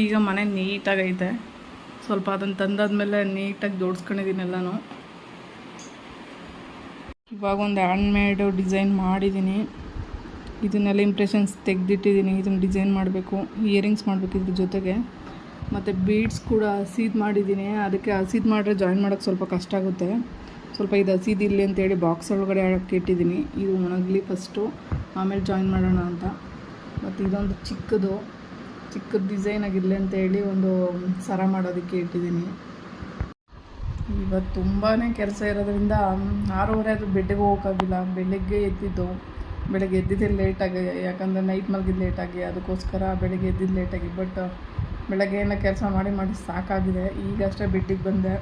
ಈಗ ಮನೆ ನೀಟಾಗೈತೆ. ಸ್ವಲ್ಪ ಅದನ್ನು ತಂದಾದ್ಮೇಲೆ ನೀಟಾಗಿ ಜೋಡಿಸ್ಕೊಂಡಿದ್ದೀನಿ ಎಲ್ಲನೂ. ಇವಾಗ ಒಂದು ಹ್ಯಾಂಡ್ ಮೇಡ್ ಡಿಸೈನ್ ಮಾಡಿದ್ದೀನಿ ಇದನ್ನೆಲ್ಲ ಇಂಪ್ರೆಷನ್ಸ್ ತೆಗೆದಿಟ್ಟಿದ್ದೀನಿ ಇದನ್ನು ಡಿಸೈನ್ ಮಾಡಬೇಕು. ಇಯರಿಂಗ್ಸ್ ಮಾಡಬೇಕು ಇದ್ರ ಜೊತೆಗೆ. ಮತ್ತು ಬೀಡ್ಸ್ ಕೂಡ ಹಸಿದ್ ಮಾಡಿದ್ದೀನಿ ಅದಕ್ಕೆ ಹಸಿದ್ ಮಾಡಿದ್ರೆ ಜಾಯಿನ್ ಮಾಡೋಕ್ಕೆ ಸ್ವಲ್ಪ ಕಷ್ಟ ಆಗುತ್ತೆ. ಸ್ವಲ್ಪ ಇದು ಹಸೀದು ಇಲ್ಲಿ ಅಂತೇಳಿ ಬಾಕ್ಸ್ ಒಳಗಡೆ ಹಾಕಿ ಇಟ್ಟಿದ್ದೀನಿ ಇದು ಒಣಗಲಿ ಫಸ್ಟು ಆಮೇಲೆ ಜಾಯಿನ್ ಮಾಡೋಣ ಅಂತ. ಮತ್ತು ಇದೊಂದು ಚಿಕ್ಕದು. ಚಿಕ್ಕದು ಡಿಸೈನ್ ಆಗಿರಲಿ ಅಂತೇಳಿ ಒಂದು ಸರ ಮಾಡೋದಕ್ಕೆ ಇಟ್ಟಿದ್ದೀನಿ. ಇವತ್ತು ತುಂಬಾ ಕೆಲಸ ಇರೋದ್ರಿಂದ ಆರೂವರೆ ಆದರೂ ಬೆಡ್ಗೆ ಹೋಗೋಕ್ಕಾಗಿಲ್ಲ. ಬೆಳಗ್ಗೆ ಎದ್ದಿದ್ದು, ಬೆಳಗ್ಗೆ ಎದ್ದಿದ್ದೆ ಲೇಟಾಗಿ ಯಾಕಂದರೆ ನೈಟ್ ಮಲಗಿದ್ದು ಲೇಟಾಗಿ ಅದಕ್ಕೋಸ್ಕರ ಬೆಳಗ್ಗೆ ಎದ್ದಿದ್ದು ಲೇಟಾಗಿ ಬಟ್ ಬೆಳಗ್ಗೆ ಏನೋ ಕೆಲಸ ಮಾಡಿ ಮಾಡಿ ಸಾಕಾಗಿದೆ. ಈಗಷ್ಟೇ ಬೆಡ್ಡಿಗೆ ಬಂದೆ.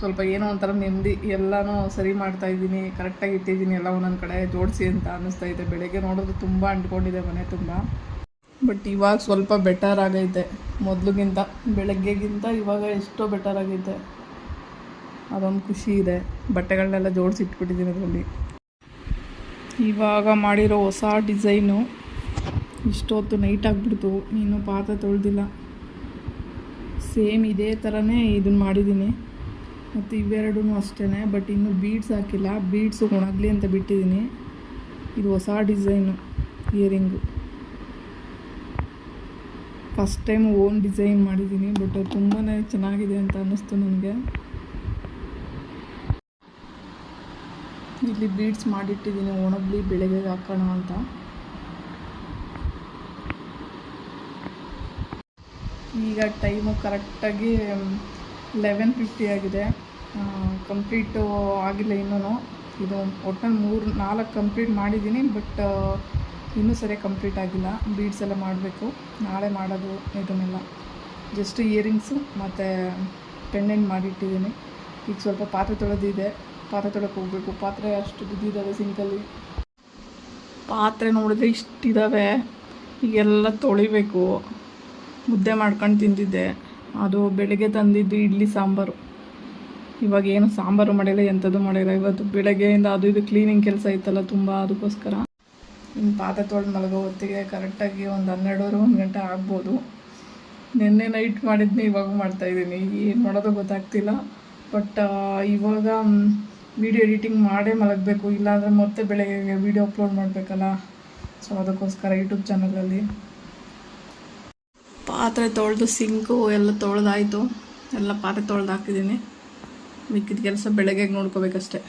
ಸ್ವಲ್ಪ ಏನೋ ಒಂಥರ ನೆಮ್ಮದಿ, ಎಲ್ಲನೂ ಸರಿ ಮಾಡ್ತಾ ಇದ್ದೀನಿ. ಕರೆಕ್ಟಾಗಿ ಇಟ್ಟಿದ್ದೀನಿ. ಎಲ್ಲ ಒಂದೊಂದು ಕಡೆ ಜೋಡಿಸಿ ಅಂತ ಅನ್ನಿಸ್ತಾ ಇದೆ. ಬೆಳಗ್ಗೆ ನೋಡೋದು ತುಂಬ ಅಂಟ್ಕೊಂಡಿದೆ ಮನೆ ತುಂಬ. ಬಟ್ ಇವಾಗ ಸ್ವಲ್ಪ ಬೆಟರ್ ಆಗೈತೆ. ಮೊದಲಿಗಿಂತ, ಬೆಳಗ್ಗೆಗಿಂತ ಇವಾಗ ಎಷ್ಟೋ ಬೆಟರ್ ಆಗೈತೆ. ಅದೊಂದು ಖುಷಿ ಇದೆ. ಬಟ್ಟೆಗಳನ್ನೆಲ್ಲ ಜೋಡಿಸಿ ಇಟ್ಬಿಟ್ಟಿದ್ದೀನಿ ಅದರಲ್ಲಿ. ಇವಾಗ ಮಾಡಿರೋ ಹೊಸ ಡಿಸೈನು ಇಷ್ಟೊತ್ತು ನೈಟ್ ಆಗಿಬಿಡ್ತು. ಇನ್ನೂ ಪಾತ್ರೆ ತೊಳೆದಿಲ್ಲ. ಸೇಮ್ ಇದೇ ಥರನೇ ಇದನ್ನು ಮಾಡಿದ್ದೀನಿ ಮತ್ತು ಇವೆರಡೂ ಅಷ್ಟೇ ಬಟ್ ಇನ್ನೂ ಬೀಡ್ಸ್ ಹಾಕಿಲ್ಲ. ಬೀಡ್ಸು ಒಣಗಲಿ ಅಂತ ಬಿಟ್ಟಿದ್ದೀನಿ ಇದು ಹೊಸ design earring first time own design ಮಾಡಿದ್ದೀನಿ ಬಟ್ ತುಂಬಾ ಚೆನ್ನಾಗಿದೆ ಅಂತ ಅನ್ನಿಸ್ತು ನನಗೆ. ಇಲ್ಲಿ ಬೀಡ್ಸ್ ಮಾಡಿಟ್ಟಿದ್ದೀನಿ ಒಣಗಲಿ ಬೆಳಗ್ಗೆ ಹಾಕೋಣ ಅಂತ. ಈಗ ಟೈಮು ಕರೆಕ್ಟಾಗಿ ಲೆವೆನ್ ಫಿಫ್ಟಿ ಆಗಿದೆ. ಕಂಪ್ಲೀಟು ಆಗಿಲ್ಲ ಇನ್ನೂ ಇದು ಒಟ್ಟು ಮೂರು ನಾಲ್ಕು ಕಂಪ್ಲೀಟ್ ಮಾಡಿದ್ದೀನಿ ಬಟ್ ಇನ್ನೂ ಸರಿಯಾಗಿ ಕಂಪ್ಲೀಟ್ ಆಗಿಲ್ಲ. ಬೀಡ್ಸ್ ಎಲ್ಲ ಮಾಡಬೇಕು. ನಾಳೆ ಮಾಡೋದು ಇದನ್ನೆಲ್ಲ. ಜಸ್ಟ್ ಇಯರಿಂಗ್ಸು ಮತ್ತು ಪೆಂಡೆಂಟ್ ಮಾಡಿಟ್ಟಿದ್ದೀನಿ. ಈಗ ಸ್ವಲ್ಪ ಪಾತ್ರೆ ತೊಳೆದಿದೆ. ಪಾತ್ರೆ ತೊಳಕ್ಕೆ ಹೋಗಬೇಕು. ಪಾತ್ರೆ ಅಷ್ಟು ಬಿದ್ದಿದ್ದಾವೆ ಸಿಂಕಲ್ಲಿ ಪಾತ್ರೆ ನೋಡಿದ್ರೆ ಇಷ್ಟಿದ್ದಾವೆ ಈಗೆಲ್ಲ ತೊಳಿಬೇಕು. ಮುದ್ದೆ ಮಾಡ್ಕೊಂಡು ತಿಂದಿದ್ದೆ. ಅದು ಬೆಳಗ್ಗೆ ತಂದಿದ್ದು ಇಡ್ಲಿ ಸಾಂಬಾರು. ಇವಾಗ ಏನು ಸಾಂಬಾರು ಮಾಡಿಲ್ಲ ಎಂಥದ್ದು ಮಾಡಿಲ್ಲ. ಇವತ್ತು ಬೆಳಗ್ಗೆಯಿಂದ ಅದು ಇದು ಕ್ಲೀನಿಂಗ್ ಕೆಲಸ ಇತ್ತಲ್ಲ ತುಂಬ, ಅದಕ್ಕೋಸ್ಕರ. ಪಾತ್ರೆ ತೊಳೆದು ಮಲಗೋ ಹೊತ್ತಿಗೆ ಕರೆಕ್ಟಾಗಿ ಒಂದು ಹನ್ನೆರಡುವರೆ ಒಂದು ಗಂಟೆ ಆಗ್ಬೋದು. ನಿನ್ನೆ ನೈಟ್ ಮಾಡಿದ್ನಿ, ಇವಾಗ ಮಾಡ್ತಾಯಿದ್ದೀನಿ ಏನು ಮಾಡೋದು ಗೊತ್ತಾಗ್ತಿಲ್ಲ. ಬಟ್ ಇವಾಗ ವಿಡಿಯೋ ಎಡಿಟಿಂಗ್ ಮಾಡೇ ಮಲಗಬೇಕು. ಇಲ್ಲಾಂದರೆ ಮತ್ತೆ ಬೆಳಗ್ಗೆ ವಿಡಿಯೋ ಅಪ್ಲೋಡ್ ಮಾಡಬೇಕಲ್ಲ. ಸೊ ಅದಕ್ಕೋಸ್ಕರ ಯೂಟ್ಯೂಬ್ ಚಾನಲಲ್ಲಿ ಪಾತ್ರೆ ತೊಳೆದು ಸಿಂಕು ಎಲ್ಲ ತೊಳೆದಾಯಿತು. ಎಲ್ಲ ಪಾತ್ರೆ ತೊಳೆದು ಹಾಕಿದ್ದೀನಿ. ಮಿಕ್ಕಿದ ಕೆಲಸ ಬೆಳಗ್ಗೆ ನೋಡ್ಕೋಬೇಕಷ್ಟೆ.